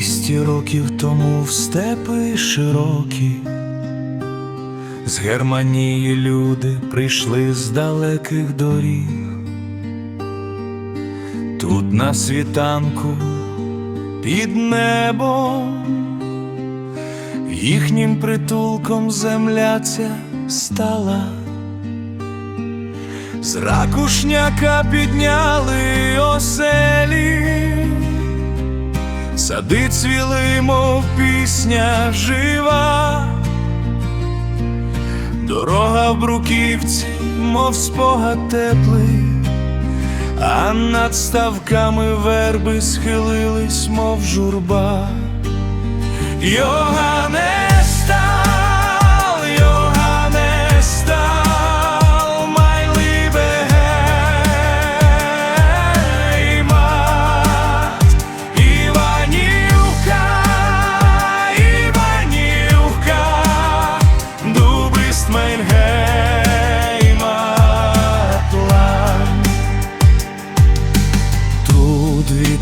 Двісті років тому в степи широкі, з Германії люди прийшли з далеких доріг. Тут на світанку під небом їхнім притулком земля ця стала. З ракушняка підняли оселі, сади цвіли, мов пісня жива, дорога в бруківці, мов спогад теплий, а над ставками верби схилились, мов журба. Johannesthal,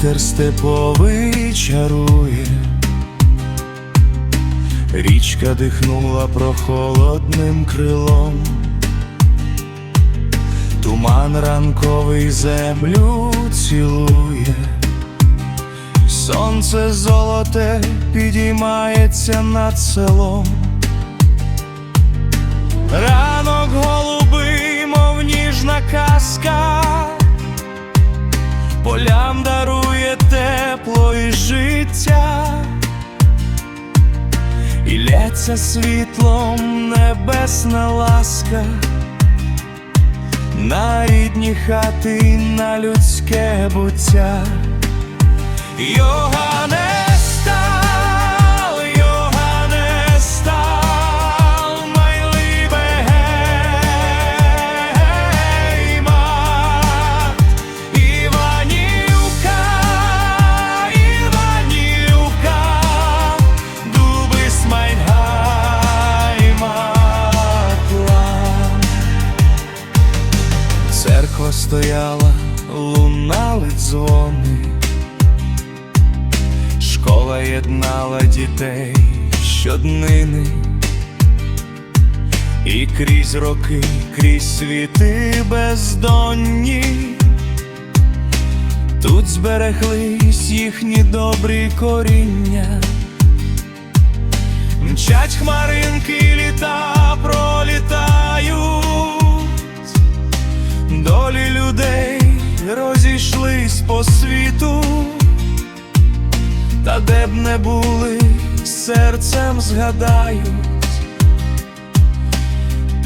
вітер степовий чарує. Річка дихнула прохолодним крилом, туман ранковий землю цілує, сонце золоте підіймається над селом, і лється світлом небесна ласка на рідні хати, на людське буття. Johannesthal, стояла, лунали дзвони, школа єднала дітей щоднини, і крізь роки, крізь світи бездонні, тут збереглись їхні добрі коріння. Мчать хмаринки, літа пролітають, та де б не були, серцем згадають.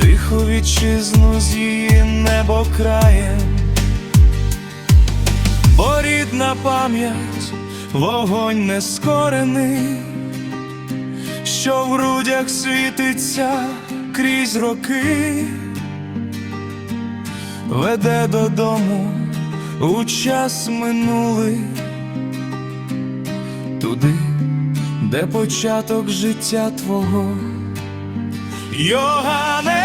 Тиху вітчизну з її небокраєм, бо рідна пам'ять, вогонь нескорений що в грудях світиться крізь роки, веде додому у час минулий, туди, де початок життя твого. Йоганне